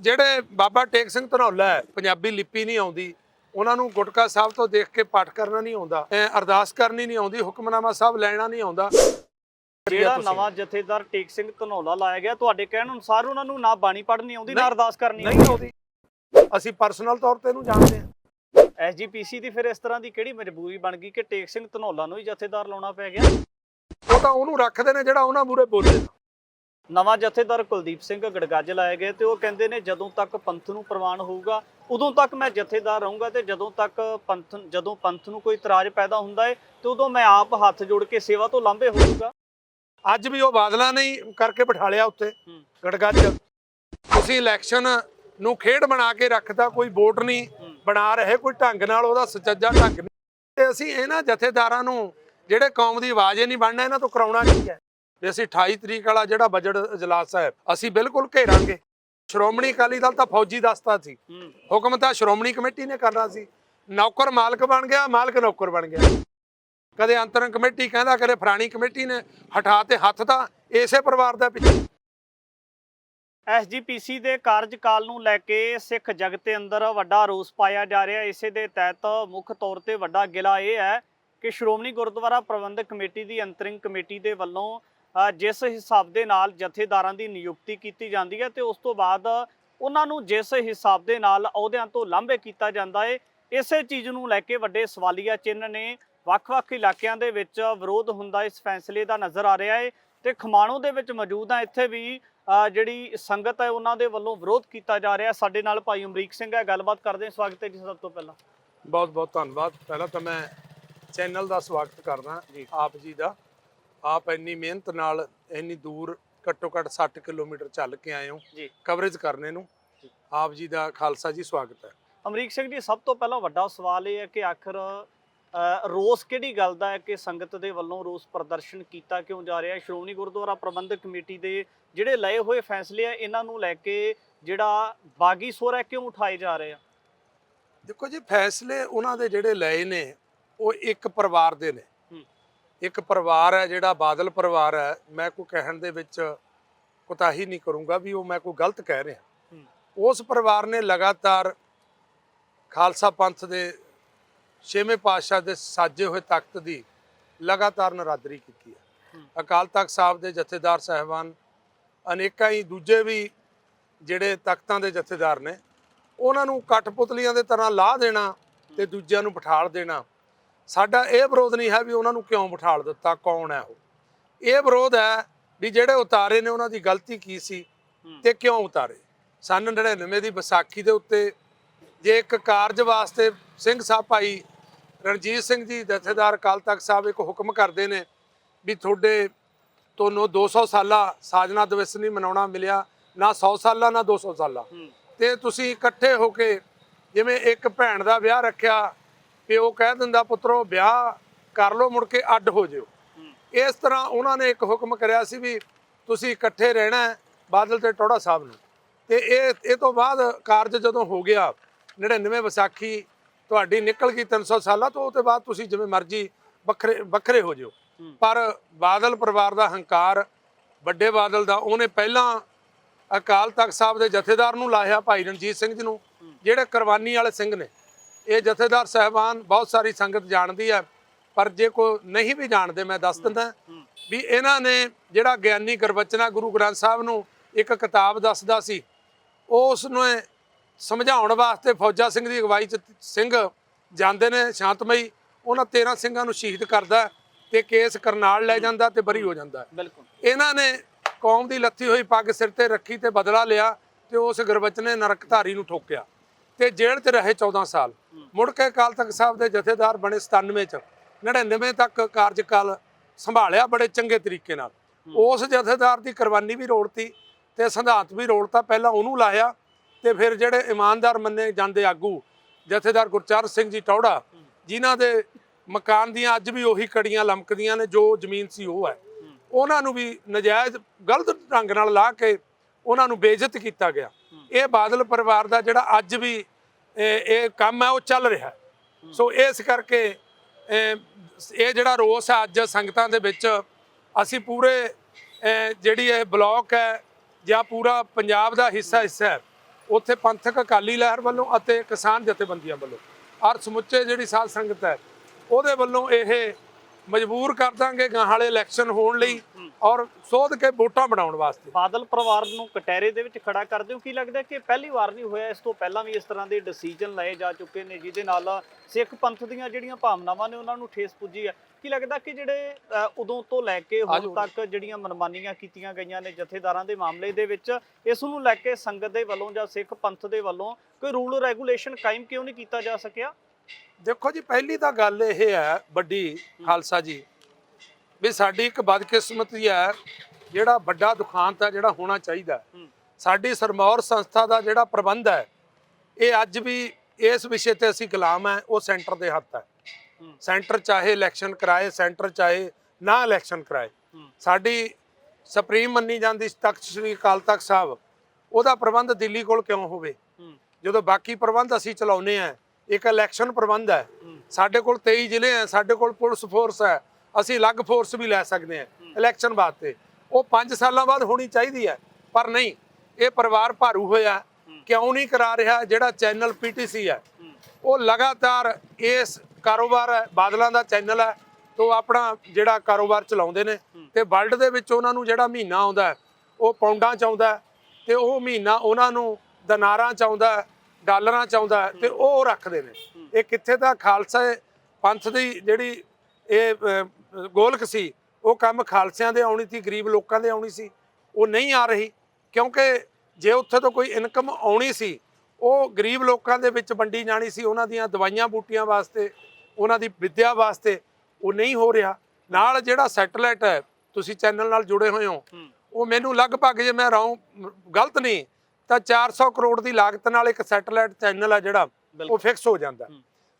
ਜਿਹੜੇ ਬਾਬਾ ਟੇਕ ਸਿੰਘ ਧਨੌਲਾ ਹੈ ਪੰਜਾਬੀ ਲਿਪੀ ਨਹੀਂ ਆਉਂਦੀ ਉਹਨਾਂ ਨੂੰ ਗੁਟਕਾ ਸਾਹਿਬ ਤੋਂ ਦੇਖ ਕੇ ਪਾਠ ਕਰਨਾ ਨਹੀਂ ਆਉਂਦਾ ਅਰਦਾਸ ਕਰਨੀ ਨਹੀਂ ਆਉਂਦੀ ਹੁਕਮਨਾਮਾ ਸਾਹਿਬ ਲੈਣਾ ਨਹੀਂ ਆਉਂਦਾ। ਜਿਹੜਾ। ਨਵਾਂ ਜਥੇਦਾਰ ਟੇਕ ਸਿੰਘ ਧਨੌਲਾ ਲਾਇਆ ਗਿਆ ਤੁਹਾਡੇ ਕਹਿਣ ਅਨੁਸਾਰ ਉਹਨਾਂ ਨੂੰ ਨਾ ਬਾਣੀ ਪੜ੍ਹਨੀ ਆਉਂਦੀ ਨਾ ਅਰਦਾਸ ਕਰਨੀ ਨਹੀਂ ਆਉਂਦੀ? ਅਸੀਂ ਪਰਸਨਲ ਤੌਰ ਤੇ ਇਹਨੂੰ ਜਾਣਦੇ ਹਾਂ। ਐਸਜੀਪੀਸੀ ਦੀ ਫਿਰ ਇਸ ਤਰ੍ਹਾਂ ਦੀ ਕਿਹੜੀ ਮਜਬੂਰੀ ਬਣ ਗਈ ਕਿ ਟੇਕ ਸਿੰਘ ਧਨੌਲਾ ਨੂੰ ਹੀ ਜਥੇਦਾਰ ਲਾਉਣਾ ਪੈ ਗਿਆ? ਉਹ ਤਾਂ ਉਹਨੂੰ ਰੱਖਦੇ ਨੇ ਜਿਹੜਾ ਉਹਨਾਂ ਮੂਰੇ ਬੋਲੇ। ਨਵਾਂ ਜਥੇਦਾਰ ਕੁਲਦੀਪ ਸਿੰਘ ਗੜਗੱਜ ਲਾਏ ਗਏ ਤੇ ਉਹ ਕਹਿੰਦੇ ਨੇ ਜਦੋਂ ਤੱਕ ਪੰਥ ਨੂੰ ਪ੍ਰਵਾਨ ਹੋਊਗਾ ਉਦੋਂ ਤੱਕ ਮੈਂ ਜਥੇਦਾਰ ਰਹੂੰਗਾ ਤੇ ਜਦੋਂ ਤੱਕ ਪੰਥ ਜਦੋਂ ਪੰਥ ਨੂੰ ਕੋਈ ਇਤਰਾਜ਼ ਪੈਦਾ ਹੁੰਦਾ ਹੈ ਤੇ ਉਦੋਂ ਮੈਂ ਆਪ ਹੱਥ ਜੋੜ ਕੇ ਸੇਵਾ ਤੋਂ ਲਾਂਭੇ ਹੋਊਗਾ ਅੱਜ ਵੀ ਉਹ ਬਾਦਲਾਂ ਨਹੀਂ ਕਰਕੇ ਬਿਠਾ ਲਿਆ ਉੱਤੇ ਹੂੰ। ਗੜਗੱਜ ਤੁਸੀਂ ਇਲੈਕਸ਼ਨ ਨੂੰ ਖੇਡ ਬਣਾ ਕੇ ਰੱਖਦਾ ਕੋਈ ਵੋਟ ਨਹੀਂ ਹੂੰ। ਬਣਾ ਰਹੇ ਕੋਈ ਢੰਗ ਨਾਲ ਉਹਦਾ ਸੁਚੱਜਾ ਢੰਗ ਨਹੀਂ ਤੇ ਅਸੀਂ ਇਹਨਾਂ ਜਥੇਦਾਰਾਂ ਨੂੰ ਜਿਹੜੇ ਕੌਮ ਦੀ ਆਵਾਜ਼ ਹੀ ਨਹੀਂ ਬਣਨਾ ਇਹਨਾਂ ਤੋਂ ਕਰਾਉਣਾ ਕੀ ਹੈ ਵੀ ਅਸੀਂ 28 ਤਰੀਕ ਵਾਲਾ ਜਿਹੜਾ ਬਜਟ ਇਜਲਾਸ ਹੈ ਅਸੀਂ ਬਿਲਕੁਲ ਘੇਰਾਂਗੇ। ਸ਼੍ਰੋਮਣੀ ਅਕਾਲੀ ਦਲ ਤਾਂ ਫੌਜੀ ਦਸਤਾ ਸੀ। ਹੁਕਮ ਤਾਂ ਸ਼੍ਰੋਮਣੀ ਕਮੇਟੀ ਨੇ ਕਰਨਾ ਸੀ। ਨੌਕਰ ਮਾਲਕ ਬਣ ਗਿਆ ਮਾਲਕ ਨੌਕਰ ਬਣ ਗਿਆ। ਕਦੇ ਅੰਤਰੰਗ ਕਮੇਟੀ ਕਹਿੰਦਾ ਕਦੇ ਫਰਾਣੀ ਕਮੇਟੀ ਨੇ ਹਟਾ ਤੇ ਹੱਥ ਤਾਂ ਇਸੇ ਪਰਿਵਾਰ ਦਾ ਪਿੱਛੇ। ਐਸਜੀਪੀਸੀ ਦੇ ਕਾਰਜਕਾਲ ਨੂੰ ਲੈ ਕੇ ਸਿੱਖ ਜਗਤ ਦੇ ਅੰਦਰ ਵੱਡਾ ਰੋਸ ਪਾਇਆ ਜਾ ਰਿਹਾ। ਇਸੇ ਦੇ ਤਹਿਤ ਮੁੱਖ ਤੌਰ ਤੇ ਵੱਡਾ ਗਿਲਾ ਇਹ ਹੈ ਕਿ ਸ਼੍ਰੋਮਣੀ ਗੁਰਦੁਆਰਾ ਪ੍ਰਬੰਧਕ ਕਮੇਟੀ ਦੀ ਅੰਤਰਿੰਗ ਕਮੇਟੀ ਦੇ ਵੱਲੋਂ ਜਿਸ ਹਿਸਾਬ ਦੇ ਨਾਲ ਜਥੇਦਾਰਾਂ ਦੀ ਨਿਯੁਕਤੀ ਕੀਤੀ ਜਾਂਦੀ ਹੈ ਤੇ ਉਸ ਤੋਂ ਬਾਅਦ ਉਹਨਾਂ ਨੂੰ ਜਿਸ ਹਿਸਾਬ ਦੇ ਨਾਲ ਅਹੁਦਿਆਂ ਤੋਂ ਲਾਂਭੇ ਕੀਤਾ ਜਾਂਦਾ ਹੈ ਇਸੇ ਚੀਜ਼ ਨੂੰ ਲੈ ਕੇ ਵੱਡੇ ਸਵਾਲੀਆ ਚਿੰਨ੍ਹ ਨੇ ਵੱਖ-ਵੱਖ ਇਲਾਕਿਆਂ ਦੇ ਵਿੱਚ ਵਿਰੋਧ ਹੁੰਦਾ ਇਸ ਫੈਸਲੇ ਦਾ ਨਜ਼ਰ ਆ ਰਿਹਾ ਹੈ ਤੇ ਖਮਾਣੋ ਦੇ ਵਿੱਚ ਮੌਜੂਦ ਆ ਇੱਥੇ ਵੀ ਜਿਹੜੀ ਸੰਗਤ ਹੈ ਉਹਨਾਂ ਦੇ ਵੱਲੋਂ ਵਿਰੋਧ ਕੀਤਾ ਜਾ ਰਿਹਾ। ਸਾਡੇ ਨਾਲ ਭਾਈ ਅਮਰੀਕ ਸਿੰਘ ਹੈ ਗੱਲਬਾਤ ਕਰਦੇ ਹਾਂ। ਸਵਾਗਤ ਹੈ ਜੀ ਸਭ ਤੋਂ ਪਹਿਲਾਂ। ਬਹੁਤ ਬਹੁਤ ਧੰਨਵਾਦ। ਪਹਿਲਾਂ ਤਾਂ ਮੈਂ ਚੈਨਲ ਦਾ ਸਵਾਗਤ ਕਰਦਾ ਜੀ। ਆਪ ਜੀ ਦਾ। ਆਪ ਇੰਨੀ ਮਿਹਨਤ ਨਾਲ ਇੰਨੀ ਦੂਰ ਘੱਟੋ ਘੱਟ 60 ਕਿਲੋਮੀਟਰ ਚੱਲ ਕੇ ਆਏ ਹੋ ਜੀ। ਕਵਰੇਜ ਕਰਨੇ ਨੂੰ। ਆਪ ਜੀ ਦਾ ਖਾਲਸਾ ਜੀ ਸਵਾਗਤ ਹੈ ਅਮਰੀਕ ਸਿੰਘ ਜੀ ਸਭ ਤੋਂ ਪਹਿਲਾਂ ਵੱਡਾ ਸਵਾਲ ਇਹ ਹੈ ਕਿ ਆਖਰ ਰੋਸ ਕਿਹੜੀ ਗੱਲ ਦਾ ਹੈ ਕਿ ਸੰਗਤ ਦੇ ਵੱਲੋਂ ਰੋਸ ਪ੍ਰਦਰਸ਼ਨ ਕੀਤਾ ਕਿਉਂ ਜਾ ਰਿਹਾ ਹੈ ਸ਼੍ਰੋਮਣੀ ਗੁਰਦੁਆਰਾ ਪ੍ਰਬੰਧਕ ਕਮੇਟੀ ਦੇ ਜਿਹੜੇ ਲਏ ਹੋਏ ਫੈਸਲੇ ਆ ਇਹਨਾਂ ਨੂੰ ਲੈ ਕੇ ਜਿਹੜਾ ਬਾਗੀ ਸੋਰ ਹੈ ਕਿਉਂ ਉਠਾਏ ਜਾ ਰਹੇ ਆ ਦੇਖੋ ਜੀ ਫੈਸਲੇ ਉਹਨਾਂ ਦੇ ਜਿਹੜੇ ਲਏ ਨੇ ਉਹ ਇੱਕ ਪਰਿਵਾਰ ਦੇ ਨੇ। ਇੱਕ ਪਰਿਵਾਰ ਹੈ ਜਿਹੜਾ ਬਾਦਲ ਪਰਿਵਾਰ ਹੈ ਮੈਂ ਕੋਈ ਕਹਿਣ ਦੇ ਵਿੱਚ ਕੁਤਾਹੀ ਨਹੀਂ ਕਰੂੰਗਾ ਵੀ ਉਹ ਮੈਂ ਕੋਈ ਗਲਤ ਕਹਿ ਰਿਹਾ। ਉਸ ਪਰਿਵਾਰ ਨੇ ਲਗਾਤਾਰ ਖਾਲਸਾ ਪੰਥ ਦੇ ਛੇਵੇਂ ਪਾਤਸ਼ਾਹ ਦੇ ਸਾਜੇ ਹੋਏ ਤਖਤ ਦੀ ਲਗਾਤਾਰ ਨਰਾਦਰੀ ਕੀਤੀ ਹੈ। ਅਕਾਲ ਤਖਤ ਸਾਹਿਬ ਦੇ ਜਥੇਦਾਰ ਸਹਿਬਾਨ ਅਨੇਕਾਂ ਹੀ ਦੂਜੇ ਵੀ ਜਿਹੜੇ ਤਖਤਾਂ ਦੇ ਜਥੇਦਾਰ ਨੇ ਉਹਨਾਂ ਨੂੰ ਕਠਪੁਤਲੀਆਂ ਦੇ ਤਰ੍ਹਾਂ ਲਾਹ ਦੇਣਾ ਤੇ ਦੂਜਿਆਂ ਨੂੰ ਬਿਠਾਲ ਦੇਣਾ ਸਾਡਾ ਇਹ ਵਿਰੋਧ ਨਹੀਂ ਹੈ ਵੀ ਉਹਨਾਂ ਨੂੰ ਕਿਉਂ ਬਿਠਾਲ ਦਿੱਤਾ ਕੌਣ ਹੈ ਉਹ। ਇਹ ਵਿਰੋਧ ਹੈ ਵੀ ਜਿਹੜੇ ਉਤਾਰੇ ਨੇ ਉਹਨਾਂ ਦੀ ਗਲਤੀ ਕੀ ਸੀ। ਤੇ ਕਿਉਂ ਉਤਾਰੇ। ਸਨ 99 ਦੀ ਵਿਸਾਖੀ ਦੇ ਉੱਤੇ ਜੇ ਇੱਕ ਕਾਰਜ ਵਾਸਤੇ ਸਿੰਘ ਸਾਹਿਬ ਭਾਈ ਰਣਜੀਤ ਸਿੰਘ ਜੀ ਜਥੇਦਾਰ ਅਕਾਲ ਤਖਤ ਸਾਹਿਬ ਇੱਕ ਹੁਕਮ ਕਰਦੇ ਨੇ ਵੀ ਤੁਹਾਡੇ ਤੁਹਾਨੂੰ 200 ਸਾਲਾ ਸਾਜਨਾ ਦਿਵਸ ਨਹੀਂ ਮਨਾਉਣਾ ਮਿਲਿਆ ਨਾ 100 ਸਾਲਾ ਨਾ 200 ਸਾਲਾ। ਤੇ ਤੁਸੀਂ ਇਕੱਠੇ ਹੋ ਕੇ ਜਿਵੇਂ ਇੱਕ ਭੈਣ ਦਾ ਵਿਆਹ ਰੱਖਿਆ ਪਿਓ ਕਹਿ ਦਿੰਦਾ ਪੁੱਤਰੋ ਵਿਆਹ ਕਰ ਲਓ ਮੁੜ ਕੇ ਅੱਡ ਹੋ ਜਿਓ। ਇਸ ਤਰ੍ਹਾਂ ਉਹਨਾਂ ਨੇ ਇੱਕ ਹੁਕਮ ਕਰਿਆ ਸੀ ਵੀ ਤੁਸੀਂ ਇਕੱਠੇ ਰਹਿਣਾ ਬਾਦਲ ਤੇ ਟੋੜਾ ਸਾਹਿਬ ਨੂੰ। ਤੇ ਇਹ ਇਹ ਤੋਂ ਬਾਅਦ ਕਾਰਜ ਜਦੋਂ ਹੋ ਗਿਆ 99 ਵਿਸਾਖੀ ਤੁਹਾਡੀ ਨਿਕਲ ਗਈ 300 ਸਾਲਾਂ ਤੋਂ ਉਹ ਤੋਂ ਬਾਅਦ ਤੁਸੀਂ ਜਿਵੇਂ ਮਰਜ਼ੀ ਵੱਖਰੇ ਵੱਖਰੇ ਹੋ ਜਿਓ। ਪਰ ਬਾਦਲ ਪਰਿਵਾਰ ਦਾ ਹੰਕਾਰ ਵੱਡੇ ਬਾਦਲ ਦਾ ਉਹਨੇ ਪਹਿਲਾਂ ਅਕਾਲ ਤਖਤ ਸਾਹਿਬ ਦੇ ਜਥੇਦਾਰ ਨੂੰ ਲਾਇਆ ਭਾਈ ਰਣਜੀਤ ਸਿੰਘ ਜੀ ਨੂੰ। ਜਿਹੜੇ ਕੁਰਬਾਨੀ ਵਾਲੇ ਸਿੰਘ ਨੇ। ਇਹ ਜਥੇਦਾਰ ਸਹਿਬਾਨ ਬਹੁਤ ਸਾਰੀ ਸੰਗਤ ਜਾਣਦੀ ਹੈ ਪਰ ਜੇ ਕੋਈ ਨਹੀਂ ਵੀ ਜਾਣਦੇ ਮੈਂ ਦੱਸ ਦਿੰਦਾ ਵੀ ਇਹਨਾਂ ਨੇ ਜਿਹੜਾ ਗਿਆਨੀ ਗੁਰਬਚਨਾ ਗੁਰੂ ਗ੍ਰੰਥ ਸਾਹਿਬ ਨੂੰ ਇੱਕ ਕਿਤਾਬ ਦੱਸਦਾ ਸੀ ਉਸ ਨੂੰ ਸਮਝਾਉਣ ਵਾਸਤੇ ਫੌਜਾ ਸਿੰਘ ਦੀ ਅਗਵਾਈ ਚ ਸਿੰਘ ਜਾਂਦੇ ਨੇ ਸ਼ਾਂਤਮਈ ਉਹਨਾਂ 13 ਸਿੰਘਾਂ ਨੂੰ ਸ਼ਹੀਦ ਕਰਦਾ ਤੇ ਕੇਸ ਕਰਨਾਲ ਲੈ ਜਾਂਦਾ ਤੇ ਬਰੀ ਹੋ ਜਾਂਦਾ ਬਿਲਕੁਲ। ਇਹਨਾਂ ਨੇ ਕੌਮ ਦੀ ਲੱਥੀ ਹੋਈ ਪੱਗ ਸਿਰ ਤੇ ਰੱਖੀ ਤੇ ਬਦਲਾ ਲਿਆ ਤੇ ਉਸ ਗੁਰਬਚਨੇ ਨਰਕਧਾਰੀ ਨੂੰ ਠੋਕਿਆ। ਤੇ ਜੇਲ੍ਹ 'ਚ ਰਹੇ 14 ਸਾਲ। ਮੁੜ ਕੇ ਅਕਾਲ ਤਖਤ ਸਾਹਿਬ ਦੇ ਜਥੇਦਾਰ ਬਣੇ 97 ਚ। 99 ਤੱਕ ਕਾਰਜਕਾਲ ਸੰਭਾਲਿਆ ਬੜੇ ਚੰਗੇ ਤਰੀਕੇ ਨਾਲ। ਉਸ ਜਥੇਦਾਰ ਦੀ ਕੁਰਬਾਨੀ ਵੀ ਰੋੜਤੀ ਤੇ ਸਿਧਾਂਤ ਵੀ ਰੋੜਤਾ। ਪਹਿਲਾਂ ਉਹਨੂੰ ਲਾਇਆ ਤੇ ਫਿਰ ਜਿਹੜੇ ਇਮਾਨਦਾਰ ਮੰਨੇ ਜਾਂਦੇ ਆਗੂ ਜਥੇਦਾਰ ਗੁਰਚਰਨ ਸਿੰਘ ਜੀ ਟੌੜਾ ਜਿਨ੍ਹਾਂ ਦੇ ਮਕਾਨ ਦੀਆਂ ਅੱਜ ਵੀ ਉਹੀ ਕੜੀਆਂ ਲਮਕਦੀਆਂ ਨੇ ਜੋ ਜ਼ਮੀਨ ਸੀ ਉਹ ਹੈ। ਉਹਨਾਂ ਨੂੰ ਵੀ ਨਜਾਇਜ਼ ਗਲਤ ਢੰਗ ਨਾਲ ਲਾ ਕੇ ਉਹਨਾਂ ਨੂੰ ਬੇਇੱਜ਼ਤ ਕੀਤਾ ਗਿਆ। ਇਹ ਬਾਦਲ ਪਰਿਵਾਰ ਦਾ ਜਿਹੜਾ ਅੱਜ ਵੀ, ਇਹ ਕੰਮ ਹੈ, ਉਹ ਚੱਲ ਰਿਹਾ। ਸੋ ਇਸ ਕਰਕੇ, ਇਹ ਜਿਹੜਾ ਰੋਸ ਹੈ ਅੱਜ ਸੰਗਤਾਂ ਦੇ ਵਿੱਚ, ਅਸੀਂ ਪੂਰੇ ਜਿਹੜੀ ਇਹ ਬਲਾਕ ਹੈ, ਜਾਂ ਪੂਰਾ ਪੰਜਾਬ ਦਾ ਹਿੱਸਾ ਹਿੱਸਾ ਹੈ, ਉੱਥੇ ਪੰਥਕ ਅਕਾਲੀ ਲਹਿਰ ਵੱਲੋਂ ਅਤੇ ਕਿਸਾਨ ਜਥੇਬੰਦੀਆਂ ਵੱਲੋਂ ਔਰ ਸਮੁੱਚੇ ਜਿਹੜੀ ਸਾਧ ਸੰਗਤ ਹੈ, ਉਹਦੇ ਵੱਲੋਂ ਇਹ ਮਜਬੂਰ ਕਰ ਦਾਂਗੇ ਗਾਂ ਵਾਲੇ ਇਲੈਕਸ਼ਨ ਹੋਣ ਲਈ ਔਰ ਸੋਧ ਕੇ ਵੋਟਾਂ ਬਣਾਉਣ ਵਾਸਤੇ। ਬਾਦਲ ਪਰਿਵਾਰ ਨੂੰ ਕਟਹਿਰੇ ਦੇ ਵਿੱਚ ਖੜਾ ਕਰਦੇ ਹੋ ਕੀ ਲੱਗਦਾ ਕਿ ਪਹਿਲੀ ਵਾਰ ਨਹੀਂ ਹੋਇਆ ਇਸ ਤੋਂ ਪਹਿਲਾਂ ਵੀ ਇਸ ਤਰ੍ਹਾਂ ਦੇ ਡਿਸੀਜਨ ਲਏ ਜਾ ਚੁੱਕੇ ਨੇ ਜਿਹਦੇ ਨਾਲ ਸਿੱਖ ਪੰਥ ਦੀਆਂ ਜਿਹੜੀਆਂ ਭਾਵਨਾਵਾਂ ਨੇ ਉਹਨਾਂ ਨੂੰ ਠੇਸ ਪੁੱਜੀ ਹੈ। ਕੀ ਲੱਗਦਾ ਕਿ ਜਿਹੜੇ ਉਦੋਂ ਤੋਂ ਲੈ ਕੇ ਹੁਣ। ਤੱਕ ਜਿਹੜੀਆਂ ਮਨਮਾਨੀਆਂ ਕੀਤੀਆਂ ਗਈਆਂ ਨੇ ਜਥੇਦਾਰਾਂ ਦੇ ਮਾਮਲੇ ਦੇ ਵਿੱਚ ਇਸ ਨੂੰ ਲੈ ਕੇ ਸੰਗਤ ਦੇ ਵੱਲੋਂ ਜਾਂ ਸਿੱਖ ਪੰਥ ਦੇ ਵੱਲੋਂ ਕੋਈ ਰੂਲ ਰੈਗੂਲੇਸ਼ਨ ਕਾਇਮ ਕਿਉਂ ਨਹੀਂ ਕੀਤਾ ਜਾ ਸਕਿਆ? ਦੇਖੋ ਜੀ ਪਹਿਲੀ ਤਾਂ ਗੱਲ ਇਹ ਹੈ ਵੱਡੀ ਖਾਲਸਾ ਜੀ ਵੀ ਸਾਡੀ ਇੱਕ ਬਦਕਿਸਮਤੀ ਹੈ ਜਿਹੜਾ ਵੱਡਾ ਦੁਖਾਂਤ ਹੈ ਜਿਹੜਾ ਹੋਣਾ ਚਾਹੀਦਾ। ਸਾਡੀ ਸਰਮੌਰ ਸੰਸਥਾ ਦਾ ਜਿਹੜਾ ਪ੍ਰਬੰਧ ਹੈ ਇਹ ਅੱਜ ਵੀ ਇਸ ਵਿਸ਼ੇ ਤੇ ਅਸੀਂ ਗੁਲਾਮ ਹੈ ਉਹ ਸੈਂਟਰ ਦੇ ਹੱਥ ਹੈ। ਸੈਂਟਰ ਚਾਹੇ ਇਲੈਕਸ਼ਨ ਕਰਾਏ ਸੈਂਟਰ ਚਾਹੇ ਨਾ ਇਲੈਕਸ਼ਨ ਕਰਾਏ। ਸਾਡੀ ਸੁਪਰੀਮ ਮੰਨੀ ਜਾਂਦੀ ਤਖਤ ਸ੍ਰੀ ਅਕਾਲ ਤਖਤ ਸਾਹਿਬ ਉਹਦਾ ਪ੍ਰਬੰਧ ਦਿੱਲੀ ਕੋਲ ਕਿਉਂ ਹੋਵੇ ਜਦੋਂ ਬਾਕੀ ਪ੍ਰਬੰਧ ਅਸੀਂ ਚਲਾਉਨੇ ਆ ਇੱਕ ਇਲੈਕਸ਼ਨ ਪ੍ਰਬੰਧ ਹੈ। ਹੂੰ। ਸਾਡੇ ਕੋਲ 23 ਜ਼ਿਲ੍ਹੇ ਆ ਸਾਡੇ ਕੋਲ ਪੁਲਿਸ ਫੋਰਸ ਹੈ। ਅਸੀਂ ਅਲੱਗ ਫੋਰਸ ਵੀ ਲੈ ਸਕਦੇ ਹਾਂ ਇਲੈਕਸ਼ਨ ਵਾਸਤੇ। ਉਹ 5 ਸਾਲਾਂ ਬਾਅਦ ਹੋਣੀ ਚਾਹੀਦੀ ਹੈ ਪਰ ਨਹੀਂ। ਇਹ ਪਰਿਵਾਰ ਭਾਰੂ ਹੋਇਆ ਕਿਉਂ ਨਹੀਂ ਕਰਾ ਰਿਹਾ ਜਿਹੜਾ ਚੈਨਲ ਪੀਟੀਸੀ ਹੈ? ਹੂੰ। ਉਹ ਲਗਾਤਾਰ ਇਸ ਕਾਰੋਬਾਰ ਹੈ ਬਾਦਲਾਂ ਦਾ ਚੈਨਲ ਹੈ। ਤੋਂ ਆਪਣਾ ਜਿਹੜਾ ਕਾਰੋਬਾਰ ਚਲਾਉਂਦੇ ਨੇ। ਤੇ ਵਰਲਡ ਦੇ ਵਿੱਚ ਉਹਨਾਂ ਨੂੰ ਜਿਹੜਾ ਮਹੀਨਾ ਆਉਂਦਾ ਹੈ, ਉਹ ਪੌਂਡਾਂ ਚ ਆਉਂਦਾ ਹੈ। ਤੇ ਉਹ ਮਹੀਨਾ ਉਹਨਾਂ ਨੂੰ ਦਨਾਰਾਂ ਚ ਆਉਂਦਾ ਹੈ, ਡਾਲਰਾਂ ਚ ਆਉਂਦਾ ਹੈ, ਤੇ ਉਹ ਰੱਖਦੇ ਨੇ। ਇਹ ਕਿੱਥੇ ਦਾ ਖਾਲਸਾ ਪੰਥ ਦੀ ਜਿਹੜੀ ਇਹ ਗੋਲਕ ਸੀ, ਉਹ ਕੰਮ ਖਾਲਸਿਆਂ ਦੇ ਆਉਣੀ ਸੀ, ਗਰੀਬ ਲੋਕਾਂ ਦੇ ਆਉਣੀ ਸੀ, ਉਹ ਨਹੀਂ ਆ ਰਹੀ। ਕਿਉਂਕਿ ਜੇ ਉੱਥੇ ਤੋਂ ਕੋਈ ਇਨਕਮ ਆਉਣੀ ਸੀ, ਉਹ ਗਰੀਬ ਲੋਕਾਂ ਦੇ ਵਿੱਚ ਵੰਡੀ ਜਾਣੀ ਸੀ, ਉਹਨਾਂ ਦੀਆਂ ਦਵਾਈਆਂ ਬੂਟੀਆਂ ਵਾਸਤੇ, ਉਹਨਾਂ ਦੀ ਵਿੱਦਿਆ ਵਾਸਤੇ, ਉਹ ਨਹੀਂ ਹੋ ਰਿਹਾ। ਨਾਲ ਜਿਹੜਾ ਸੈਟਲਾਈਟ ਹੈ, ਤੁਸੀਂ ਚੈਨਲ ਨਾਲ ਜੁੜੇ ਹੋਏ ਹੋ, ਉਹ ਮੈਨੂੰ ਲਗਭਗ ਜੇ ਮੈਂ ਰਹਾ ਗਲਤ ਨਹੀਂ ਤਾਂ 400 ਕਰੋੜ ਦੀ ਲਾਗਤ ਨਾਲ ਇੱਕ ਸੈਟਲਾਈਟ ਚੈਨਲ ਹੈ ਜਿਹੜਾ ਉਹ। ਫਿਕਸ ਹੋ ਜਾਂਦਾ।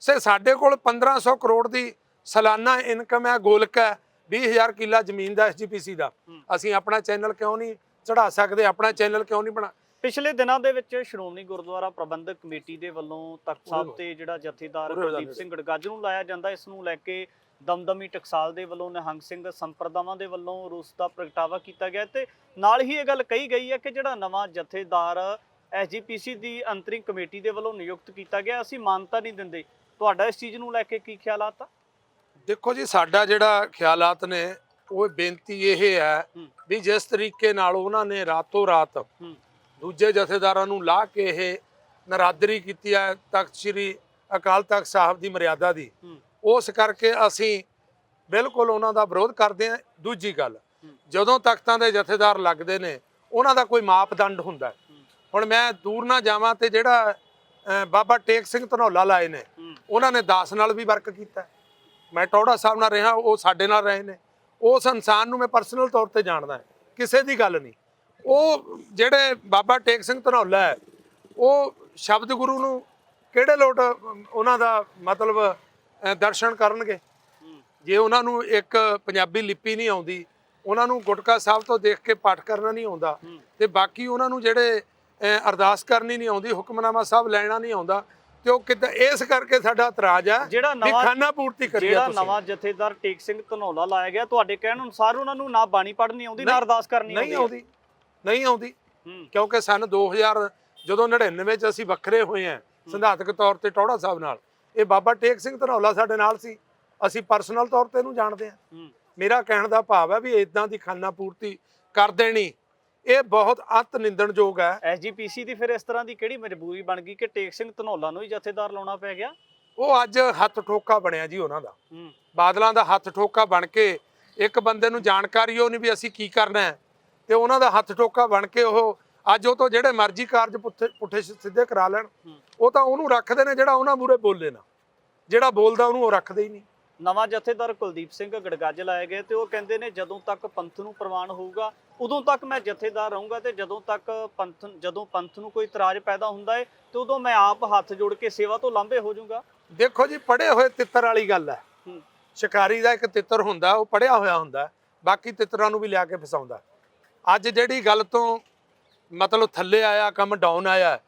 ਸੇ ਸਾਡੇ ਕੋਲ 1500 ਕਰੋੜ ਦੀ ਸਾਲਾਨਾ ਇਨਕਮ ਹੈ ਗੋਲਕ ਹੈ 20000 ਕਿੱਲਾ ਜ਼ਮੀਨ ਦਾ ਐਸਜੀਪੀਸੀ ਦਾ। ਅਸੀਂ ਆਪਣਾ ਚੈਨਲ ਕਿਉਂ ਨਹੀਂ ਚੜਾ ਸਕਦੇ ਆਪਣਾ ਚੈਨਲ ਕਿਉਂ ਨਹੀਂ ਬਣਾ ਪਿਛਲੇ ਦਿਨਾਂ ਦੇ ਵਿੱਚ ਸ਼੍ਰੋਮਣੀ ਗੁਰਦੁਆਰਾ ਪ੍ਰਬੰਧਕ ਕਮੇਟੀ ਦੇ ਵੱਲੋਂ ਤਖਤ ਸਾਹਿਬ ਤੇ ਜਿਹੜਾ ਜਥੇਦਾਰ ਜਾਂਦੇ ਸਿੰਘ ਗੜਗੱਜ ਨੂੰ ਲਾਇਆ ਜਾਂਦਾ ਇਸ ਨੂੰ ਲੈ ਕੇ ਦਮਦਮੀ ਟਕਸਾਲ ਦੇ ਵੱਲੋਂ ਨਿਹੰਗ ਸਿੰਘ ਸੰਪਰਦਾਵਾਂ ਦੇ ਵੱਲੋਂ ਰੋਸ ਦਾ ਪ੍ਰਗਟਾਵਾ ਕੀਤਾ ਗਿਆ ਤੇ ਨਾਲ ਹੀ ਇਹ ਗੱਲ ਕਹੀ ਗਈ ਹੈ ਕਿ ਜਿਹੜਾ ਨਵਾਂ ਜਥੇਦਾਰ ਐਸਜੀਪੀਸੀ ਦੀ ਅੰਤਰਿੰਗ ਕਮੇਟੀ ਦੇ ਵੱਲੋਂ ਨਿਯੁਕਤ ਕੀਤਾ ਗਿਆ ਅਸੀਂ ਮਾਨਤਾ ਨਹੀਂ ਦਿੰਦੇ। ਤੁਹਾਡਾ ਇਸ ਚੀਜ਼ ਨੂੰ ਲੈ ਕੇ ਕੀ ਖਿਆਲਾਤ ਆ ਦੇਖੋ ਜੀ ਸਾਡਾ ਜਿਹੜਾ ਖਿਆਲਾਤ ਨੇ ਉਹ ਬੇਨਤੀ ਇਹ ਹੈ। ਵੀ ਜਿਸ ਤਰੀਕੇ ਨਾਲ ਉਹਨਾਂ ਨੇ ਰਾਤੋਂ ਰਾਤ ਦੂਜੇ ਜਥੇਦਾਰਾਂ ਨੂੰ ਲਾ ਕੇ ਇਹ ਨਰਾਦਰੀ ਕੀਤੀ ਹੈ ਤਖਤ ਸ੍ਰੀ ਅਕਾਲ ਤਖਤ ਸਾਹਿਬ ਦੀ ਮਰਿਆਦਾ ਦੀ। ਉਸ ਕਰਕੇ ਅਸੀਂ ਬਿਲਕੁਲ ਉਹਨਾਂ ਦਾ ਵਿਰੋਧ ਕਰਦੇ ਹਾਂ। ਦੂਜੀ ਗੱਲ, ਜਦੋਂ ਤਖਤਾਂ ਦੇ ਜਥੇਦਾਰ ਲੱਗਦੇ ਨੇ, ਉਹਨਾਂ ਦਾ ਕੋਈ ਮਾਪਦੰਡ ਹੁੰਦਾ ਹੁਣ ਮੈਂ ਦੂਰ ਨਾ ਜਾਵਾਂ ਤੇ ਜਿਹੜਾ ਬਾਬਾ ਟੇਕ ਸਿੰਘ ਧਨੌਲਾ ਲਾਏ ਨੇ, ਉਹਨਾਂ ਨੇ ਦਾਸ ਨਾਲ ਵੀ ਵਰਕ ਕੀਤਾ ਮੈਂ ਟੌੜਾ ਸਾਹਿਬ ਨਾਲ ਰਿਹਾ, ਉਹ ਸਾਡੇ ਨਾਲ ਰਹੇ ਨੇ। ਉਸ ਇਨਸਾਨ ਨੂੰ ਮੈਂ ਪਰਸਨਲ ਤੌਰ ਤੇ ਜਾਣਦਾ ਕਿਸੇ ਦੀ ਗੱਲ ਨਹੀਂ। ਉਹ ਜਿਹੜੇ ਬਾਬਾ ਟੇਕ ਸਿੰਘ ਧਨੌਲਾ ਹੈ, ਉਹ ਸ਼ਬਦ ਗੁਰੂ ਨੂੰ ਕਿਹੜੇ ਲੋਟ ਉਹਨਾਂ ਦਾ ਮਤਲਬ ਦਰਸ਼ਨ ਕਰਨਗੇ। ਜੇ ਉਹਨਾਂ ਨੂੰ ਇੱਕ ਪੰਜਾਬੀ ਲਿਪੀ ਨਹੀਂ ਆਉਂਦੀ ਉਹਨਾਂ ਨੂੰ ਗੁਟਕਾ ਸਾਹਿਬ ਤੋਂ ਦੇਖ ਕੇ ਪਾਠ ਕਰਨਾ ਨਹੀਂ ਆਉਂਦਾ ਤੇ ਬਾਕੀ ਉਹਨਾਂ ਨੂੰ ਜਿਹੜੇ ਅਰਦਾਸ ਕਰਨੀ ਨਹੀਂ ਆਉਂਦੀ ਹੁਕਮਨਾਮਾ ਸਾਹਿਬ ਲੈਣਾ ਨਹੀਂ ਆਉਂਦਾ ਤੇ ਉਹ ਕਿੱਦਾਂ ਇਸ ਕਰਕੇ ਸਾਡਾ ਇਤਰਾਜ਼ ਹੈ ਜਿਹੜਾ ਨਵਾਂ ਖਾਨਾ ਪੂਰਤੀ ਕਰੀਏ ਜਿਹੜਾ ਨਵਾਂ ਜਥੇਦਾਰ ਟੇਕ ਸਿੰਘ ਧਨੌਲਾ ਲਾਇਆ ਗਿਆ ਤੁਹਾਡੇ ਕਹਿਣ ਅਨੁਸਾਰ ਉਹਨਾਂ ਨੂੰ ਨਾ ਬਾਣੀ ਪੜ੍ਹਨੀ ਆਉਂਦੀ ਨਾ ਅਰਦਾਸ ਕਰਨੀ ਨਹੀਂ। ਆਉਂਦੀ। ਨਹੀਂ ਆਉਂਦੀ। ਕਿਉਂਕਿ ਸਨ 2000 ਜਦੋਂ 99 ਚ ਅਸੀਂ ਵੱਖਰੇ ਹੋਏ ਆ ਸਿਧਾਂਤਕ ਤੌਰ ਤੇ ਟੌੜਾ ਸਾਹਿਬ ਨਾਲ ਇਹ ਬਾਬਾ ਟੇਕ ਸਿੰਘ ਧਨੌਲਾ ਸਾਡੇ ਨਾਲ ਸੀ। ਅਸੀਂ ਪਰਸਨਲ ਤੌਰ ਤੇ ਇਹਨੂੰ ਜਾਣਦੇ ਹਾਂ। ਮੇਰਾ ਕਹਿਣ ਦਾ ਭਾਵ ਹੈ ਵੀ ਇਦਾਂ ਦੀ ਖਾਨਾ ਪੂਰਤੀ ਕਰ ਦੇਣੀ ਇਹ ਬਹੁਤ ਅਤ ਨਿੰਦਣਯੋਗ ਹੈ। ਐਸਜੀਪੀਸੀ ਦੀ ਫਿਰ ਇਸ ਤਰ੍ਹਾਂ ਦੀ ਕਿਹੜੀ ਮਜਬੂਰੀ ਬਣ ਗਈ ਕਿ ਟੇਕ ਸਿੰਘ ਧਨੌਲਾ ਨੂੰ ਹੀ ਜਥੇਦਾਰ ਲਾਉਣਾ ਪੈ ਗਿਆ? ਉਹ ਅੱਜ ਹੱਥ ਠੋਕਾ ਬਣਿਆ ਜੀ ਉਹਨਾਂ ਦਾ। ਬਾਦਲਾਂ ਦਾ ਹੱਥ ਠੋਕਾ ਬਣ ਕੇ ਇੱਕ ਬੰਦੇ ਨੂੰ ਜਾਣਕਾਰੀ ਉਹ ਨਹੀਂ ਵੀ ਅਸੀਂ ਕੀ ਕਰਨਾ ਤੇ ਉਹਨਾਂ ਦਾ ਹੱਥ ਠੋਕਾ ਬਣ ਕੇ ਉਹ ਅੱਜ ਉਹ ਤੋਂ ਜਿਹੜੇ ਮਰਜ਼ੀ ਕਾਰਜ ਪੁੱਠੇ ਪੁੱਠੇ ਸਿੱਧੇ ਕਰਾ ਲੈਣ। ਉਹ ਤਾਂ ਉਹਨੂੰ ਰੱਖਦੇ ਨੇ ਜਿਹੜਾ ਉਹਨਾਂ ਮੂਰੇ ਬੋਲੇ ਨਾ। ਜਿਹੜਾ ਬੋਲਦਾ ਉਹਨੂੰ ਉਹ ਰੱਖਦੇ ਹੀ ਨਹੀਂ। ਨਵਾਂ ਜਥੇਦਾਰ ਕੁਲਦੀਪ ਸਿੰਘ ਗੜਗੱਜ ਲਾਏ ਗਏ ਤੇ ਉਹ ਕਹਿੰਦੇ ਨੇ ਜਦੋਂ ਤੱਕ ਪੰਥ ਨੂੰ ਪ੍ਰਵਾਨ ਹੋਊਗਾ ਉਦੋਂ ਤੱਕ ਮੈਂ ਜਥੇਦਾਰ ਰਹੂੰਗਾ ਤੇ ਜਦੋਂ ਤੱਕ ਪੰਥ ਜਦੋਂ ਪੰਥ ਨੂੰ ਕੋਈ ਇਤਰਾਜ਼ ਪੈਦਾ ਹੁੰਦਾ ਹੈ ਤੇ ਉਦੋਂ ਮੈਂ ਆਪ ਹੱਥ ਜੋੜ ਕੇ ਸੇਵਾ ਤੋਂ ਲਾਂਭੇ ਹੋ ਜਾਊਂਗਾ। ਦੇਖੋ ਜੀ ਪੜੇ ਹੋਏ ਤਿੱਤਰ ਵਾਲੀ ਗੱਲ ਹੂੰ। ਸ਼ਿਕਾਰੀ ਦਾ ਇੱਕ ਤਿੱਤਰ ਹੁੰਦਾ ਉਹ ਪੜਿਆ ਹੋਇਆ ਹੁੰਦਾ ਬਾਕੀ ਤਿੱਤਰਾਂ ਨੂੰ ਵੀ ਲਿਆ ਕੇ ਫਸਾਉਂਦਾ ਅੱਜ ਜਿਹੜੀ ਗੱਲ ਤੋਂ ਮਤਲਬ ਥੱਲੇ ਆਇਆ ਕੰਮ ਡਾਊਨ ਆਇਆ।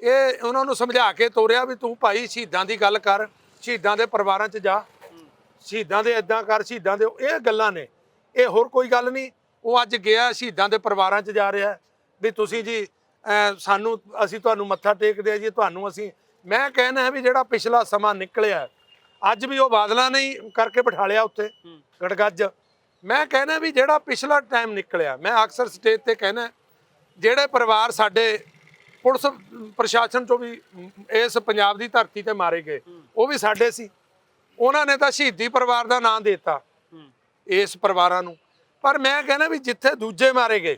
ਇਹ ਉਹਨਾਂ ਨੂੰ ਸਮਝਾ ਕੇ ਤੋਰਿਆ ਵੀ ਤੂੰ ਭਾਈ ਸ਼ਹੀਦਾਂ ਦੀ ਗੱਲ ਕਰ ਸ਼ਹੀਦਾਂ ਦੇ ਪਰਿਵਾਰਾਂ 'ਚ ਜਾ। ਸ਼ਹੀਦਾਂ ਦੇ ਇਦਾਂ ਕਰ ਸ਼ਹੀਦਾਂ ਦੇ ਇਹ ਗੱਲਾਂ ਨੇ। ਇਹ ਹੋਰ ਕੋਈ ਗੱਲ ਨਹੀਂ। ਉਹ ਅੱਜ ਗਿਆ ਸ਼ਹੀਦਾਂ ਦੇ ਪਰਿਵਾਰਾਂ 'ਚ ਜਾ ਰਿਹਾ। ਵੀ ਤੁਸੀਂ ਜੀ ਸਾਨੂੰ ਅਸੀਂ ਤੁਹਾਨੂੰ ਮੱਥਾ ਟੇਕਦੇ ਆ ਜੀ ਤੁਹਾਨੂੰ ਅਸੀਂ ਮੈਂ ਕਹਿੰਦਾ ਹੈ ਵੀ ਜਿਹੜਾ ਪਿਛਲਾ ਸਮਾਂ ਨਿਕਲਿਆ ਅੱਜ ਵੀ ਉਹ ਬਾਦਲਾਂ ਨੇ ਹੀ ਕਰਕੇ ਬਿਠਾ ਲਿਆ ਉੱਥੇ ਹੂੰ। ਗੜਗੱਜ। ਮੈਂ ਕਹਿੰਦਾ ਵੀ ਜਿਹੜਾ ਪਿਛਲਾ ਟਾਈਮ ਨਿਕਲਿਆ ਮੈਂ ਅਕਸਰ ਸਟੇਜ ਤੇ ਕਹਿੰਦਾ ਜਿਹੜੇ ਪਰਿਵਾਰ ਸਾਡੇ ਪੁਲਿਸ ਪ੍ਰਸ਼ਾਸਨ ਚੋਂ ਵੀ ਇਸ ਪੰਜਾਬ ਦੀ ਧਰਤੀ ਤੇ ਮਾਰੇ ਗਏ। ਉਹ ਵੀ ਸਾਡੇ ਸੀ। ਉਹਨਾਂ ਨੇ ਤਾਂ ਸ਼ਹੀਦੀ ਪਰਿਵਾਰ ਦਾ ਨਾਂ ਦਿੱਤਾ ਇਸ ਪਰਿਵਾਰਾਂ ਨੂੰ। ਪਰ ਮੈਂ ਕਹਿੰਦਾ ਵੀ ਜਿੱਥੇ ਦੂਜੇ ਮਾਰੇ ਗਏ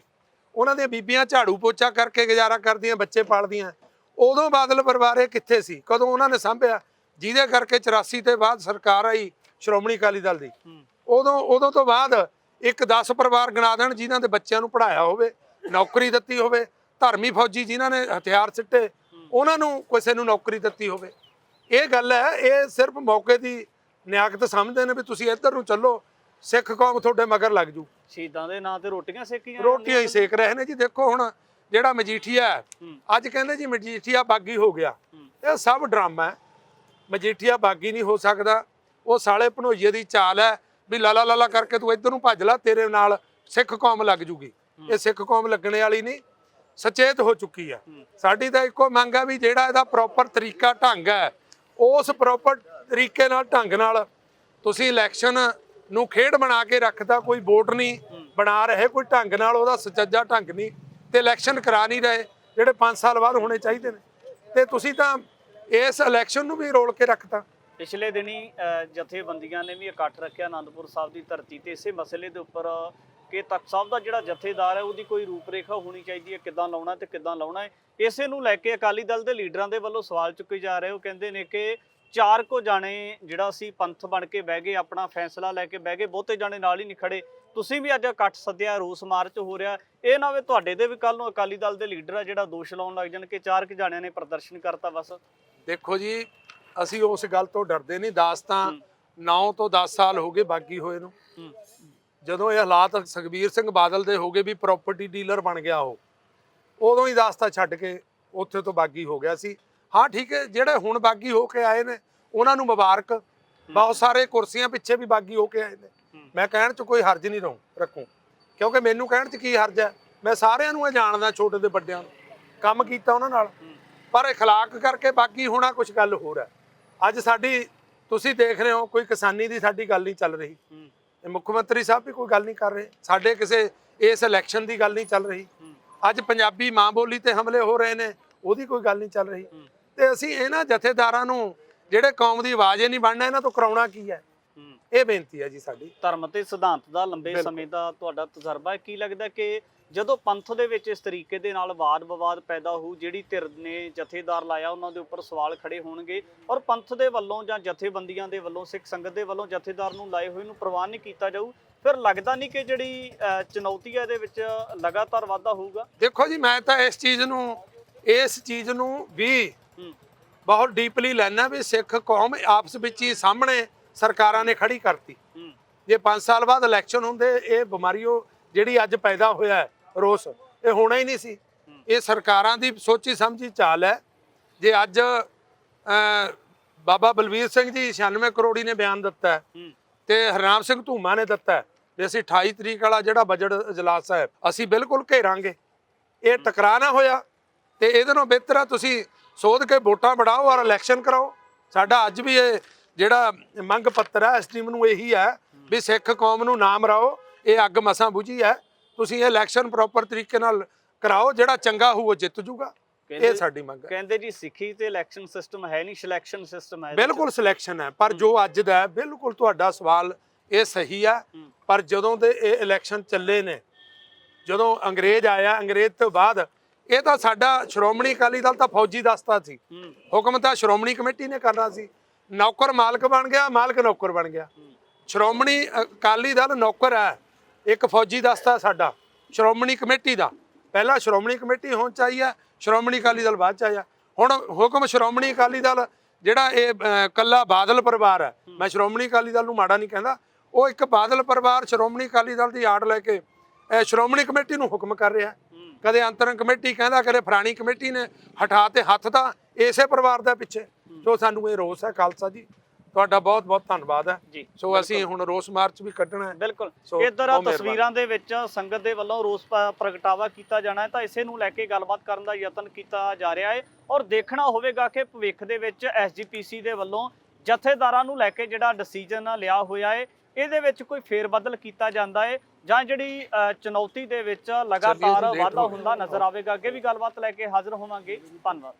ਉਹਨਾਂ ਦੀਆਂ ਬੀਬੀਆਂ ਝਾੜੂ ਪੋਚਾ ਕਰਕੇ ਗੁਜ਼ਾਰਾ ਕਰਦੀਆਂ ਬੱਚੇ ਪਾਲਦੀਆਂ ਉਦੋਂ ਬਾਦਲ ਪਰਿਵਾਰ ਇਹ ਕਿੱਥੇ ਸੀ? ਕਦੋਂ ਉਹਨਾਂ ਨੇ ਸਾਂਭਿਆ? ਜਿਹਦੇ ਕਰਕੇ 84 ਤੇ ਬਾਅਦ ਸਰਕਾਰ ਆਈ ਸ਼੍ਰੋਮਣੀ ਅਕਾਲੀ ਦਲ ਦੀ। ਉਦੋਂ ਉਦੋਂ ਤੋਂ ਬਾਅਦ ਇੱਕ 10 ਪਰਿਵਾਰ ਗਿਣਾ ਦੇਣ ਜਿਨ੍ਹਾਂ ਦੇ ਬੱਚਿਆਂ ਨੂੰ ਪੜਾਇਆ ਹੋਵੇ ਨੌਕਰੀ ਦਿੱਤੀ ਹੋਵੇ ਧਰਮੀ ਫੌਜੀ ਜਿਨ੍ਹਾਂ ਨੇ ਹਥਿਆਰ ਸਿੱਟੇ ਉਹਨਾਂ ਨੂੰ ਕਿਸੇ ਨੂੰ ਨੌਕਰੀ ਦਿੱਤੀ ਹੋਵੇ। ਇਹ ਗੱਲ ਹੈ ਇਹ ਸਿਰਫ ਮੌਕੇ ਦੀ ਨਿਆਕਤ ਸਮਝਦੇ ਨੇ ਵੀ ਤੁਸੀਂ ਇੱਧਰ ਨੂੰ ਚੱਲੋ ਸਿੱਖ ਕੌਮ ਤੁਹਾਡੇ ਮਗਰ ਲੱਗ ਜੂ। ਸ਼ਹੀਦਾਂ ਦੇ ਨਾਂ ਤੇ ਰੋਟੀਆਂ ਸੇਕੀਆਂ ਰੋਟੀਆਂ ਹੀ ਸੇਕ ਰਹੇ ਨੇ ਜੀ। ਦੇਖੋ ਹੁਣ ਜਿਹੜਾ ਮਜੀਠੀਆ ਹੈ, ਅੱਜ ਕਹਿੰਦੇ ਜੀ ਮਜੀਠੀਆ ਬਾਗੀ ਹੋ ਗਿਆ। ਇਹ ਸਭ ਡਰਾਮਾ ਹੈ। ਮਜੀਠੀਆ ਬਾਗੀ ਨਹੀਂ ਹੋ ਸਕਦਾ। ਉਹ ਸਾਲੇ ਭਣੋਈਏ ਦੀ ਚਾਲ ਹੈ ਵੀ ਲਾਲਾ ਲਾਲਾ ਕਰਕੇ ਤੂੰ ਇੱਧਰ ਨੂੰ ਭੱਜ ਲੈ ਤੇਰੇ ਨਾਲ ਸਿੱਖ ਕੌਮ ਲੱਗ ਜੂਗੀ। ਇਹ ਸਿੱਖ ਕੌਮ ਲੱਗਣੇ ਵਾਲੀ ਨਹੀਂ ਸਚੇਤ ਹੋ ਚੁੱਕੀ ਹੂੰ। ਸਾਡੀ ਤਾਂ ਇੱਕੋ ਮੰਗ ਹੈ ਵੀ ਜਿਹੜਾ ਇਹਦਾ ਪ੍ਰੋਪਰ ਤਰੀਕਾ ਢੰਗ ਹੈ ਉਸ ਪ੍ਰੋਪਰ ਤਰੀਕੇ ਨਾਲ ਢੰਗ ਨਾਲ ਤੁਸੀਂ ਇਲੈਕਸ਼ਨ ਨੂੰ ਖੇਡ ਬਣਾ ਕੇ ਰੱਖਦਾ ਕੋਈ ਵੋਟ ਨਹੀਂ ਬਣਾ ਰਹੇ ਕੋਈ ਢੰਗ ਨਾਲ ਉਹਦਾ ਸੁਚੱਜਾ ਢੰਗ ਨਹੀਂ ਤੇ ਇਲੈਕਸ਼ਨ ਕਰਾ ਨਹੀਂ ਰਹੇ ਜਿਹੜੇ 5 ਸਾਲ ਬਾਅਦ ਹੋਣੇ ਚਾਹੀਦੇ ਨੇ। ਤੇ ਤੁਸੀਂ ਤਾਂ ਇਸ ਇਲੈਕਸ਼ਨ ਨੂੰ ਵੀ ਰੋਲ ਕੇ ਰੱਖਤਾ। ਪਿਛਲੇ ਦਿਨੀ ਜਥੇਬੰਦੀਆਂ ਨੇ ਵੀ ਇਕੱਠ ਰੱਖਿਆ ਆਨੰਦਪੁਰ ਸਾਹਿਬ ਦੀ ਧਰਤੀ ਤੇ। ਇਸੇ ਮਸਲੇ ਦੇ ਉੱਪਰ ਕਿ ਤਖਤ ਸਾਹਿਬ ਦਾ ਜਿਹੜਾ ਜਥੇਦਾਰ ਹੈ ਉਹਦੀ ਕੋਈ ਰੂਪਰੇਖਾ ਹੋਣੀ ਚਾਹੀਦੀ ਹੈ ਕਿੱਦਾਂ ਲਾਉਣਾ ਤੇ ਕਿੱਦਾਂ ਲਾਉਣਾ ਹੈ। ਇਸੇ ਨੂੰ ਲੈ ਕੇ ਅਕਾਲੀ ਦਲ ਦੇ ਲੀਡਰਾਂ ਦੇ ਵੱਲੋਂ ਸਵਾਲ ਚੁੱਕੇ ਜਾ ਰਹੇ। ਉਹ ਕਹਿੰਦੇ ਨੇ ਕਿ ਚਾਰ ਕੋ ਜਾਣੇ ਜਿਹੜਾ ਅਸੀਂ ਪੰਥ ਬਣ ਕੇ ਬਹਿ ਗਏ ਆਪਣਾ ਫੈਸਲਾ ਲੈ ਕੇ ਬਹਿ ਗਏ ਬਹੁਤੇ ਜਾਣੇ ਨਾਲ ਹੀ ਨਹੀਂ ਖੜੇ ਤੁਸੀਂ ਵੀ ਅੱਜ ਇਕੱਠ ਸੱਦਿਆ ਰੋਸ ਮਾਰਚ ਹੋ ਰਿਹਾ। ਇਹ ਨਾ ਵੇ ਤੁਹਾਡੇ ਦੇ ਵੀ ਕੱਲ ਨੂੰ ਅਕਾਲੀ ਦਲ ਦੇ ਲੀਡਰ ਆ ਜਿਹੜਾ ਦੋਸ਼ ਲਾਉਣ ਲੱਗ ਜਾਣ ਕਿ ਚਾਰ ਕੁ ਜਾਣਿਆਂ ਨੇ ਪ੍ਰਦਰਸ਼ਨ ਕਰਤਾ ਬਸ। ਦੇਖੋ ਜੀ ਅਸੀਂ ਉਸ ਗੱਲ ਤੋਂ ਡਰਦੇ ਨਹੀਂ। ਦਾਸ ਤਾਂ ਹੂੰ। 9 ਤੋਂ 10 ਸਾਲ ਹੋ ਗਏ ਬਾਗੀ ਹੋਏ ਨੂੰ। ਜਦੋਂ ਇਹ ਹਾਲਾਤ ਸੁਖਬੀਰ ਸਿੰਘ ਬਾਦਲ ਦੇ ਹੋ ਗਏ ਵੀ ਪ੍ਰਾਪਰਟੀ ਡੀਲਰ ਬਣ ਗਿਆ ਉਹ ਉਦੋਂ ਹੀ ਦਾਸਤਾ ਛੱਡ ਕੇ ਉੱਥੇ ਤੋਂ ਬਾਗੀ ਹੋ ਗਿਆ ਸੀ ਹਾਂ ਠੀਕ ਹੈ ਜਿਹੜੇ ਹੁਣ ਬਾਗੀ ਹੋ ਕੇ ਆਏ ਨੇ ਉਹਨਾਂ ਨੂੰ ਮੁਬਾਰਕ ਬਹੁਤ ਸਾਰੇ ਕੁਰਸੀਆਂ ਪਿੱਛੇ ਵੀ ਬਾਗੀ ਹੋ ਕੇ ਆਏ ਨੇ ਹੂੰ। ਮੈਂ ਕਹਿਣ 'ਚ ਕੋਈ ਹਰਜ ਨਹੀਂ ਰਹੂੰ ਰੱਖੂ ਕਿਉਂਕਿ ਮੈਨੂੰ ਕਹਿਣ 'ਚ ਕੀ ਹਰਜ ਹੈ ਮੈਂ ਸਾਰਿਆਂ ਨੂੰ ਇਹ ਜਾਣਦਾ ਛੋਟੇ ਤੇ ਵੱਡਿਆਂ ਨੂੰ ਕੰਮ ਕੀਤਾ ਉਹਨਾਂ ਨਾਲ ਹੂੰ ਪਰ اخلاق ਕਰਕੇ ਬਾਕੀ ਹੋਣਾ ਕੁਝ ਗੱਲ ਹੋਰ ਹੈ ਅੱਜ ਸਾਡੀ ਤੁਸੀਂ ਦੇਖ ਰਹੇ ਹੋ ਕੋਈ ਕਿਸਾਨੀ ਦੀ ਸਾਡੀ ਗੱਲ ਨਹੀਂ ਚੱਲ ਰਹੀ ਹੂੰ ਇਹ ਮੁੱਖ ਮੰਤਰੀ ਸਾਹਿਬ ਵੀ ਕੋਈ ਗੱਲ ਨਹੀਂ ਕਰ ਰਹੇ। ਸਾਡੇ ਕਿਸੇ ਇਸ ਇਲੈਕਸ਼ਨ ਦੀ ਗੱਲ ਨਹੀਂ ਚੱਲ ਰਹੀ। ਅੱਜ ਪੰਜਾਬੀ ਮਾਂ ਬੋਲੀ ਤੇ ਹਮਲੇ ਹੋ ਰਹੇ ਨੇ, ਉਹਦੀ ਕੋਈ ਗੱਲ ਨਹੀਂ ਚੱਲ ਰਹੀ। ਤੇ ਅਸੀਂ ਇਹਨਾਂ ਜਥੇਦਾਰਾਂ ਨੂੰ, ਜਿਹੜੇ ਕੌਮ ਦੀ ਆਵਾਜ਼ ਹੀ ਨਹੀਂ ਬਣਨਾ, ਇਹਨਾਂ ਤੋਂ ਕਰਾਉਣਾ ਕੀ ਹੈ? ਇਹ ਬੇਨਤੀ ਹੈ ਜੀ ਸਾਡੀ। ਧਰਮ ਤੇ ਸਿਧਾਂਤ ਦਾ ਲੰਬੇ। ਸਮੇਂ ਦਾ ਤੁਹਾਡਾ ਤਜਰਬਾ ਹੈ। ਕੀ ਲੱਗਦਾ ਕਿ ਜਦੋਂ ਪੰਥ ਦੇ ਵਿੱਚ ਇਸ ਤਰੀਕੇ ਦੇ ਨਾਲ ਵਾਦ-ਵਿਵਾਦ ਪੈਦਾ ਹੋਊ ਜਿਹੜੀ ਧਿਰ ਨੇ ਜਥੇਦਾਰ ਲਾਇਆ ਉਹਨਾਂ ਦੇ ਉੱਪਰ ਸਵਾਲ ਖੜੇ ਹੋਣਗੇ ਔਰ ਪੰਥ ਦੇ ਵੱਲੋਂ ਜਾਂ ਜਥੇਬੰਦੀਆਂ ਦੇ ਵੱਲੋਂ ਸਿੱਖ ਸੰਗਤ ਦੇ ਵੱਲੋਂ ਜਥੇਦਾਰ ਨੂੰ ਲਾਏ ਹੋਏ ਨੂੰ ਪ੍ਰਵਾਨ ਨਹੀਂ ਕੀਤਾ ਜਾਊ ਫਿਰ ਲੱਗਦਾ ਨਹੀਂ ਕਿ ਜਿਹੜੀ ਚੁਣੌਤੀ ਹੈ ਇਹਦੇ ਵਿੱਚ ਲਗਾਤਾਰ ਵਾਧਾ ਹੋਊਗਾ? ਦੇਖੋ ਜੀ ਮੈਂ ਤਾਂ ਇਸ ਚੀਜ਼ ਨੂੰ ਇਸ ਚੀਜ਼ ਨੂੰ ਵੀ ਬਹੁਤ ਡੀਪਲੀ ਲੈਣਾ ਵੀ ਸਿੱਖ ਕੌਮ ਆਪਸ ਵਿੱਚ ਹੀ ਸਾਹਮਣੇ ਸਰਕਾਰਾਂ ਨੇ ਖੜੀ ਕਰਤੀ। ਜੇ 5 ਸਾਲ ਬਾਅਦ ਇਲੈਕਸ਼ਨ ਹੁੰਦੇ ਇਹ ਬਿਮਾਰੀਓ ਜਿਹੜੀ ਅੱਜ ਪੈਦਾ ਹੋਇਆ ਰੋਸ ਇਹ ਹੋਣਾ ਹੀ ਨਹੀਂ ਸੀ। ਇਹ ਸਰਕਾਰਾਂ ਦੀ ਸੋਚੀ ਸਮਝੀ ਚਾਲ ਹੈ। ਜੇ ਅੱਜ ਬਾਬਾ ਬਲਵੀਰ ਸਿੰਘ ਜੀ 96 ਕਰੋੜੀ ਨੇ ਬਿਆਨ ਦਿੱਤਾ ਹੈ ਤੇ ਹਰਨਾਮ ਸਿੰਘ ਧੂਮਾ ਨੇ ਦਿੱਤਾ ਹੈ ਵੀ ਅਸੀਂ 28 ਤਰੀਕ ਵਾਲਾ ਜਿਹੜਾ ਬਜਟ ਇਜਲਾਸ ਹੈ ਅਸੀਂ ਬਿਲਕੁਲ ਘੇਰਾਂਗੇ। ਇਹ ਟਕਰਾ ਨਾ ਹੋਇਆ ਤੇ ਇਹਦੇ ਨਾਲੋਂ ਬਿਹਤਰ ਆ ਤੁਸੀਂ ਸੋਧ ਕੇ ਵੋਟਾਂ ਬੜਾਓ ਔਰ ਇਲੈਕਸ਼ਨ ਕਰਾਓ। ਸਾਡਾ ਅੱਜ ਵੀ ਇਹ ਜਿਹੜਾ ਮੰਗ ਪੱਤਰ ਹੈ ਐਸਟੀਮ ਨੂੰ ਇਹੀ ਹੈ ਵੀ ਸਿੱਖ ਕੌਮ ਨੂੰ ਨਾਮ ਰਾਓ ਇਹ ਅੱਗ ਮਸਾਂ ਬੁਝੀ ਹੈ। ਤੁਸੀਂ ਇਹ ਇਲੈਕਸ਼ਨ ਪ੍ਰੋਪਰ ਤਰੀਕੇ ਨਾਲ ਕਰਾਓ ਜਿਹੜਾ ਚੰਗਾ ਹੋਊ ਉਹ ਜਿੱਤ ਜੂਗਾ। ਇਹ ਸਾਡੀ ਮੰਗ ਹੈ। ਕਹਿੰਦੇ ਜੀ ਸਿੱਖੀ ਤੇ ਇਲੈਕਸ਼ਨ ਸਿਸਟਮ ਹੈ ਨਹੀਂ ਸਿਲੈਕਸ਼ਨ ਸਿਸਟਮ ਹੈ। ਬਿਲਕੁਲ ਸਿਲੈਕਸ਼ਨ ਹੈ ਪਰ ਜੋ ਅੱਜ ਦਾ ਬਿਲਕੁਲ ਤੁਹਾਡਾ ਸਵਾਲ ਇਹ ਸਹੀ ਹੈ। ਪਰ ਜਦੋਂ ਦੇ ਇਹ ਇਲੈਕਸ਼ਨ ਚੱਲੇ ਨੇ ਜਦੋਂ ਅੰਗਰੇਜ਼ ਆਇਆ ਅੰਗਰੇਜ਼ ਤੋਂ ਬਾਅਦ ਇਹ ਤਾਂ ਸਾਡਾ ਸ਼੍ਰੋਮਣੀ ਅਕਾਲੀ ਦਲ ਤਾਂ ਫੌਜੀ ਦਸਤਾ ਸੀ। ਹੁਕਮ ਤਾਂ ਸ਼੍ਰੋਮਣੀ ਕਮੇਟੀ ਨੇ ਕਰਨਾ ਸੀ। ਨੌਕਰ ਮਾਲਕ ਬਣ ਗਿਆ ਮਾਲਕ ਨੌਕਰ ਬਣ ਗਿਆ। ਸ਼੍ਰੋਮਣੀ ਅਕਾਲੀ ਦਲ ਨੌਕਰ ਹੈ ਇੱਕ ਫੌਜੀ ਦਸਤਾ ਸਾਡਾ ਸ਼੍ਰੋਮਣੀ ਕਮੇਟੀ ਦਾ। ਪਹਿਲਾਂ ਸ਼੍ਰੋਮਣੀ ਕਮੇਟੀ ਹੋਣ ਚਾਹੀਏ ਸ਼੍ਰੋਮਣੀ ਅਕਾਲੀ ਦਲ ਬਾਅਦ ਚ ਆਇਆ। ਹੁਣ ਹੁਕਮ ਸ਼੍ਰੋਮਣੀ ਅਕਾਲੀ ਦਲ ਜਿਹੜਾ ਇਹ ਅਹ, ਕੱਲਾ ਬਾਦਲ ਪਰਿਵਾਰ ਹੈ। ਮੈਂ ਸ਼੍ਰੋਮਣੀ ਅਕਾਲੀ ਦਲ ਨੂੰ ਮਾੜਾ ਨਹੀਂ ਕਹਿੰਦਾ। ਉਹ ਇੱਕ ਬਾਦਲ ਪਰਿਵਾਰ ਸ਼੍ਰੋਮਣੀ ਅਕਾਲੀ ਦਲ ਦੀ ਆੜ ਲੈ ਕੇ ਸ਼੍ਰੋਮਣੀ ਕਮੇਟੀ ਨੂੰ ਹੁਕਮ ਕਰ ਰਿਹਾ ਕਦੇ ਅੰਤਰੰਗ ਕਮੇਟੀ ਕਹਿੰਦਾ ਕਦੇ ਫਰਾਣੀ ਕਮੇਟੀ ਨੇ ਹਟਾ ਤੇ ਹੱਥ ਤਾਂ ਇਸੇ ਪਰਿਵਾਰ ਦਾ ਪਿੱਛੇ। ਸੋ ਸਾਨੂੰ ਇਹ ਰੋਸ ਹੈ ਖਾਲਸਾ ਜੀ। ਤੁਹਾਡਾ ਬਹੁਤ ਬਹੁਤ ਧੰਨਵਾਦ ਹੈ। ਸੋ ਅਸੀਂ ਹੁਣ ਰੋਸ ਮਾਰਚ ਵੀ ਕੱਢਣਾ ਹੈ। ਬਿਲਕੁਲ। ਇਧਰ। ਤਸਵੀਰਾਂ ਦੇ ਵਿੱਚ ਸੰਗਤ ਦੇ ਵੱਲੋਂ ਰੋਸ ਪ੍ਰਗਟਾਵਾ ਕੀਤਾ ਜਾਣਾ ਹੈ। ਤਾਂ ਇਸੇ ਨੂੰ ਲੈ ਕੇ ਗੱਲਬਾਤ ਕਰਨ ਦਾ ਯਤਨ ਕੀਤਾ ਜਾ ਰਿਹਾ ਹੈ। ਔਰ ਦੇਖਣਾ ਹੋਵੇਗਾ ਕਿ ਭਵਿੱਖ ਦੇ ਵਿੱਚ ਐਸਜੀਪੀਸੀ ਦੇ ਵੱਲੋਂ ਜਥੇਦਾਰਾਂ ਨੂੰ ਲੈ ਕੇ ਜਿਹੜਾ ਡਿਸੀਜਨ ਲਿਆ ਹੋਇਆ ਹੈ ਇਹਦੇ ਵਿੱਚ ਕੋਈ ਫੇਰਬਦਲ ਕੀਤਾ ਜਾਂਦਾ ਹੈ ਜਾਂ ਜਿਹੜੀ ਚੁਣੌਤੀ ਦੇ ਵਿੱਚ ਲਗਾਤਾਰ ਵਾਧਾ। ਹੁੰਦਾ ਨਜ਼ਰ ਆਵੇਗਾ। ਅੱਗੇ ਵੀ ਗੱਲਬਾਤ ਲੈ ਕੇ ਹਾਜ਼ਰ ਹੋਵਾਂਗੇ। ਧੰਨਵਾਦ।